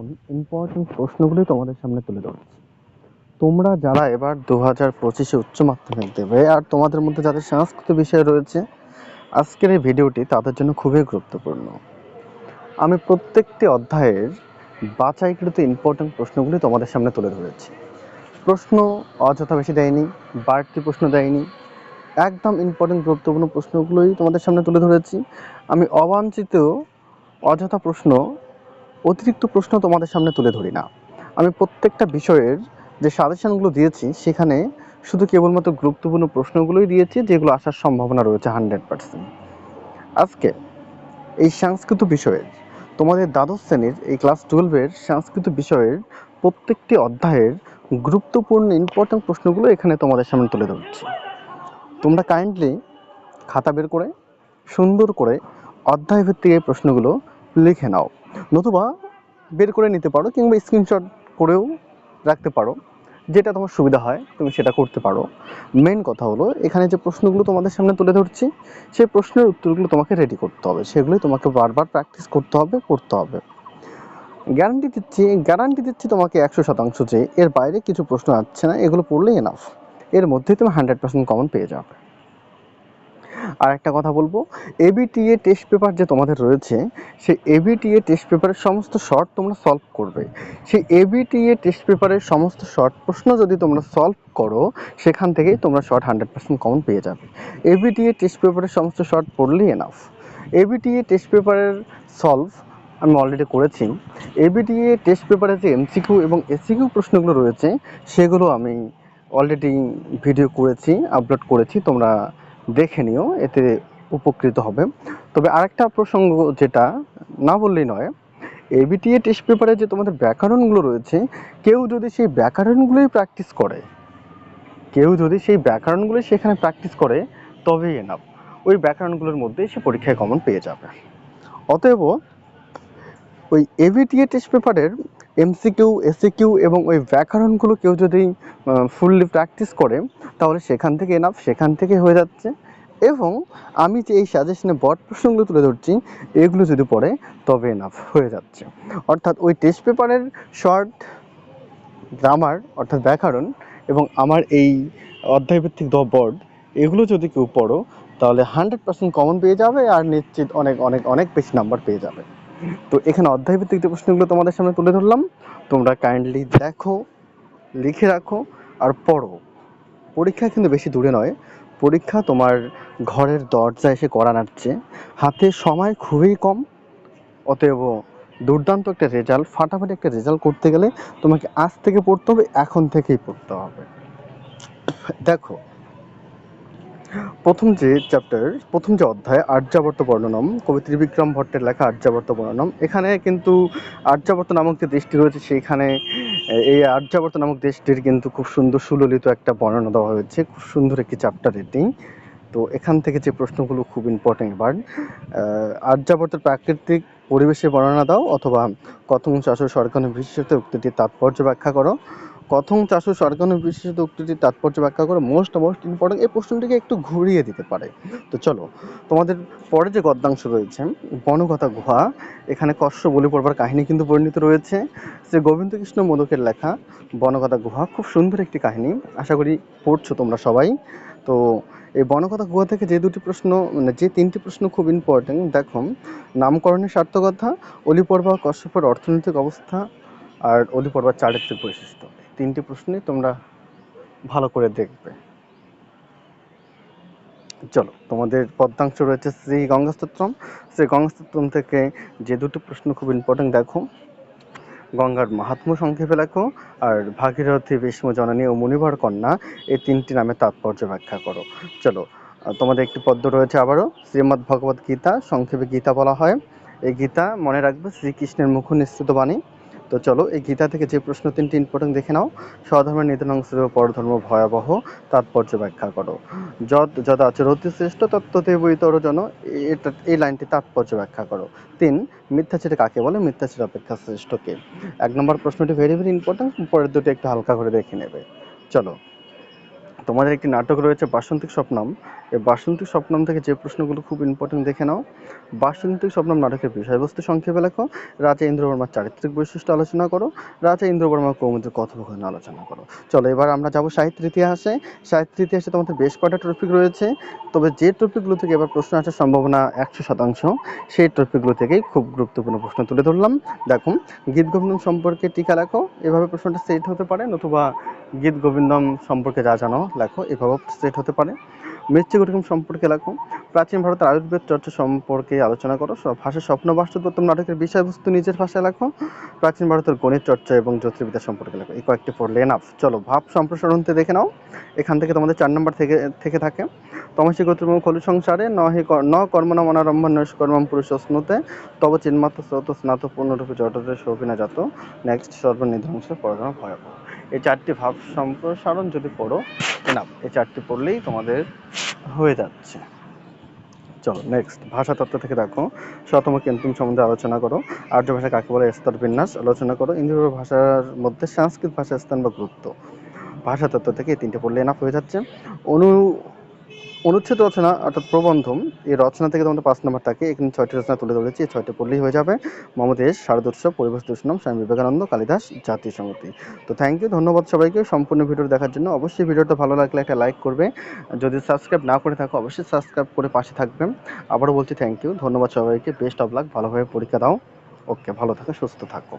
এমন ইম্পর্টেন্ট প্রশ্নগুলি তোমাদের সামনে তুলে ধরছি। তোমরা যারা এবার দু হাজার পঁচিশে উচ্চ মাধ্যমিক দেবে আর তোমাদের মধ্যে যাদের সংস্কৃত বিষয় রয়েছে, আজকের এই ভিডিওটি তাদের জন্য খুবই গুরুত্বপূর্ণ। আমি প্রত্যেকটি অধ্যায়ের বাছাইকৃত ইম্পর্টেন্ট প্রশ্নগুলি তোমাদের সামনে তুলে ধরেছি। প্রশ্ন অযথা বেশি দেয়নি, বাড়তি প্রশ্ন দেয়নি, একদম ইম্পর্টেন্ট গুরুত্বপূর্ণ প্রশ্নগুলোই তোমাদের সামনে তুলে ধরেছি। আমি অবাঞ্ছিত অযথা প্রশ্ন অতিরিক্ত প্রশ্ন তোমাদের সামনে তুলে ধরি না। আমি প্রত্যেকটা বিষয়ের যে সাজেশনগুলো দিয়েছি, সেখানে শুধু কেবলমাত্র গুরুত্বপূর্ণ প্রশ্নগুলোই দিয়েছি, যেগুলো আসার সম্ভাবনা রয়েছে হান্ড্রেড পার্সেন্ট আজকে এই সংস্কৃত বিষয়ের, তোমাদের দ্বাদশ শ্রেণির এই ক্লাস টুয়েলভের সংস্কৃত বিষয়ের প্রত্যেকটি অধ্যায়ের গুরুত্বপূর্ণ ইম্পর্টেন্ট প্রশ্নগুলো এখানে তোমাদের সামনে তুলে ধরছি। তোমরা কাইন্ডলি খাতা বের করে, সুন্দর করে অধ্যায় ভিত্তিক এই প্রশ্নগুলো লিখে নাও। নতুবা বের করে নিতে পারো কিংবা স্ক্রিনশট করেও রাখতে পারো, যেটা তোমার সুবিধা হয়, তুমি সেটা করতে পারো। মেন কথা হলো, এখানে যে প্রশ্নগুলো তোমাদের সামনে তুলে ধরছি, সেই প্রশ্নের উত্তরগুলো তোমাকে রেডি করতে হবে। সেগুলোই তোমাকে বারবার প্র্যাকটিস করতে হবে করতে হবে। গ্যারান্টি দিচ্ছি গ্যারান্টি দিচ্ছি তোমাকে একশো শতাংশ যে এর বাইরে কিছু প্রশ্ন আসছে না, এগুলো পড়লেই এনাফ এর মধ্যেই তুমি হান্ড্রেড পার্সেন্ট কমন পেয়ে যাবে। আর একটা কথা বলব। এবিটিএ টেস্ট পেপার যে তোমাদের রয়েছে, সেই এবিটিএ টেস্ট পেপারের সমস্ত শর্ট তোমরা সলভ করবে। সেই এবিটিএ টেস্ট পেপারের সমস্ত শর্ট প্রশ্ন যদি তোমরা সলভ করো, সেখান থেকেই তোমরা শর্ট হান্ড্রেড পার্সেন্ট কমন পেয়ে যাবে। এবিটিএ টেস্ট পেপারের সমস্ত শর্ট পড়লেই এনাফ এবিটিএ টেস্ট পেপারের সলভ আমি অলরেডি করেছি। এবিটিএ টেস্ট পেপারে যে এমসিকিউ এবং এসিকিউ প্রশ্নগুলো রয়েছে, সেগুলো আমি অলরেডি ভিডিও করেছি আপলোড করেছি, তোমরা দেখে নিও, এতে উপকৃত হবে। তবে আরেকটা প্রসঙ্গ যেটা না বললেই নয় এবিটিএ টেস্ট পেপারে যে তোমাদের ব্যাকরণগুলো রয়েছে, কেউ যদি সেই ব্যাকরণগুলোই প্র্যাকটিস করে, কেউ যদি সেই ব্যাকরণগুলোই সেখানে প্র্যাকটিস করে, তবেই এনাফ ওই ব্যাকরণগুলোর মধ্যেই সে পরীক্ষায় কমন পেয়ে যাবে। অতএব, ওই এভিটিএ টেস্ট পেপারের এমসিকিউ এসিকিউ এবং ওই ব্যাকরণগুলো কেউ যদি ফুললি প্র্যাকটিস করে, তাহলে সেখান থেকে এনাফ সেখান থেকে হয়ে যাচ্ছে। এবং আমি যে এই সাজেশনে বট প্রশ্নগুলো তুলে ধরছি, এগুলো যদি পড়ে, তবে এনাফ হয়ে যাচ্ছে। অর্থাৎ ওই টেস্ট পেপারের শর্ট গ্রামার অর্থাৎ ব্যাকরণ, এবং আমার এই অধ্যায়ভিত্তিক দ বোর্ড এগুলো যদি কেউ পড়ো, তাহলে হান্ড্রেড পার্সেন্ট কমন পেয়ে যাবে, আর নিশ্চিত অনেক অনেক অনেক বেশি নাম্বার পেয়ে যাবে। তো এখানে অধ্যায়ভিত্তিক যে প্রশ্নগুলো তোমাদের সামনে তুলে ধরলাম, তোমরা কাইন্ডলি দেখো, লিখে রাখো আর পড়ো। পরীক্ষা কিন্তু বেশি দূরে নয়। পরীক্ষা তোমার ঘরের দরজা এসে করা নাড়ছে। হাতে সময় খুবই কম, অতএব দুর্দান্ত একটা রেজাল্ট ফাটাফাটি একটা রেজাল্ট করতে গেলে তোমাকে আজ থেকে পড়তে হবে, এখন থেকেই পড়তে হবে। দেখো প্রথম যে চ্যাপ্টার প্রথম যে অধ্যায় আর্যাবর্ত বর্ণনম, কবি ত্রিবিক্রম ভট্টের লেখা আর্যাবর্ত বর্ণনম, এখানে কিন্তু আর্যাবর্ত নামক যে দেশটি রয়েছে, সেইখানে এই আর্যাবর্ত নামক দেশটির কিন্তু খুব সুন্দর সুললিত একটা বর্ণনা দেওয়া হয়েছে, খুব সুন্দর একটি চ্যাপ্টার এটি। তো এখান থেকে যে প্রশ্নগুলো খুব ইম্পর্টেন্ট এবার আর্যাবর্তের প্রাকৃতিক পরিবেশে বর্ণনা দাও, অথবা কথং চাষ সরকার বিশেষত উক্তিটির তাৎপর্য ব্যাখ্যা করো। কথং চাষ সরকার বিশেষত উক্তিটির তাৎপর্য ব্যাখ্যা করে মোস্ট মোস্ট ইম্পর্টেন্ট এই প্রশ্নটিকে একটু ঘুরিয়ে দিতে পারে। তো চলো, তোমাদের পরে যে গদ্যাংশ রয়েছে বনকথা গুহা, এখানে কষ্ট বলি পড়বার কাহিনী কিন্তু বর্ণিত রয়েছে। যে গোবিন্দকৃষ্ণ মোদকের লেখা বনকথা গুহা, খুব সুন্দর একটি কাহিনী, আশা করি পড়ছো তোমরা সবাই। তো এই বনকথা গুহা থেকে যে দুটি প্রশ্ন মানে যে তিনটি প্রশ্ন খুব ইম্পর্টেন্ট দেখো নামকরণের সার্থকতা অলিপর্বা কশ্যপের অর্থনৈতিক অবস্থা, আর অলিপর্বার চারিত্রিক বৈশিষ্ট্য। তিনটি প্রশ্নই তোমরা ভালো করে দেখবে। চলো, তোমাদের পদ্মাংশ রয়েছে শ্রী গঙ্গাস্তোত্রম। শ্রী গঙ্গাস্তোত্রম থেকে যে দুটো প্রশ্ন খুব ইম্পর্টেন্ট দেখো। গঙ্গার মাহাত্ম্য সংক্ষেপে লেখো, আর ভাগীরথী ভীষ্ম জননী ও মুনিভর কন্যা এই তিনটি নামে তাৎপর্য ব্যাখ্যা করো। চলো তোমাদের একটি পদ্য রয়েছে আবারও, শ্রীমদ্ ভগবত গীতা, সংক্ষেপে গীতা বলা হয়। এই গীতা মনে রাখবে শ্রীকৃষ্ণের মুখ নিঃসৃত বাণী। তো চলো, এই গীতা থেকে যে প্রশ্ন, তিনটি ইম্পর্টেন্ট দেখে নাও। স্বধর্মের নিধনংশ পরধর্ম ভয়াবহ। তাৎপর্য ব্যাখ্যা করো। যত যত আচরতি শ্রেষ্ঠ তত্ত্বদেব ইতর জন। এটা, এই লাইনটি তাৎপর্য ব্যাখ্যা করো। তিন মিথ্যাচারে কাকে বলে? মিথ্যাচার অপেক্ষা শ্রেষ্ঠ কে? এক নম্বর প্রশ্নটি ভেরি ভেরি ইম্পর্টেন্ট পরের দুটি একটু হালকা করে দেখে নেবে। চলো তোমাদের একটি নাটক রয়েছে বাসন্তিক স্বপ্নম। এই বাসন্তিক স্বপ্নম থেকে যে প্রশ্নগুলো খুব ইম্পর্টেন্ট দেখে নাও। বাসন্তিক স্বপ্নম নাটকের বিষয়বস্তু সংক্ষেপে লেখো। রাজা ইন্দ্রবর্মার চারিত্রিক বৈশিষ্ট্য আলোচনা করো। রাজা ইন্দ্রবর্মা কৌমুদের কথোপকথন আলোচনা করো। চলো, এবার আমরা যাব সাহিত্য ইতিহাসে। সাহিত্য ইতিহাসে তোমাদের বেশ কয়টা টপিক রয়েছে। তবে যে টপিকগুলো থেকে এবার প্রশ্ন আসার সম্ভাবনা একশো শতাংশ, সেই টপিকগুলো থেকেই খুব গুরুত্বপূর্ণ প্রশ্ন তুলে ধরলাম। দেখো গীত গোবিন্দম সম্পর্কে টিকা লেখো। এভাবে প্রশ্নটা সেট হতে পারে, নতুবা গীত গোবিন্দম সম্পর্কে যা জানো লেখো, এভাবেও সেট হতে পারে। মৃত্যু গঠিকম সম্পর্কে লেখো। প্রাচীন ভারতের আয়ুর্বেদ চর্চা সম্পর্কে আলোচনা করো। ভাষা স্বপ্ন বাস্তবতম নাটকের বিষয়বস্তু নিজের ভাষায় লেখো। প্রাচীন ভারতের গণিত চর্চা এবং জ্যোতির্বিদ্যা সম্পর্কে লেখো। এই কয়েকটি পড়লে এনাফ চলো, ভাব সম্প্রসারণতে দেখে নাও। এখান থেকে তোমাদের চার নম্বর থেকে থেকে থাকে। তমসী গোত্রম খলু সংসারে নহে ন কর্মনা মনারম্ভ পুরুষ স্নুতে তব চিন্মাত্র স্রোত স্নাত পূর্ণরূপে জটদের শোভিনা জাত। নেক্সট সর্বনিধ্বংস পড়ানো ভয়াবহ। এই চারটি ভাব সম্প্রসারণ যদি পড়ো না এই চারটি পড়লেই তোমাদের হয়ে যাচ্ছে। চলো নেক্সট ভাষা তত্ত্ব থেকে দেখো। সতম কেন্তুম সম্বন্ধে আলোচনা করো। আর্য ভাষা কাকে বলে স্তর বিন্যাস? আলোচনা করো। ইন্দ্র ভাষার মধ্যে সংস্কৃত ভাষার স্থান বা গুরুত্ব। ভাষা তত্ত্ব থেকে এই তিনটে পড়লে এনাফ হয়ে যাচ্ছে। অনু অনুচ্ছেদ রচনা অর্থাৎ প্রবন্ধম, এই রচনা থেকে তোমাদের পাঁচ নম্বর থাকে এখানে ছয়টি রচনা তুলে ধরেছি, এই ছয়টি পড়লেই হয়ে যাবে। মমদ দেশ শারদ উৎসব পরিবেশ দূষণম, স্বামী বিবেকানন্দ, কালিদাস, জাতীয় সমিতি তো থ্যাংক ইউ ধন্যবাদ সবাইকে। সম্পূর্ণ ভিডিও দেখার জন্য অবশ্যই ভিডিওটা ভালো লাগলে একটা লাইক করবে। যদি সাবস্ক্রাইব না করে থাকো, অবশ্যই সাবস্ক্রাইব করে পাশে থাকবে। আবারও বলছি থ্যাংক ইউ ধন্যবাদ সবাইকে। বেস্ট অফ লাক ভালোভাবে পরীক্ষা দাও। ওকে ভালো থাকো, সুস্থ থাকো।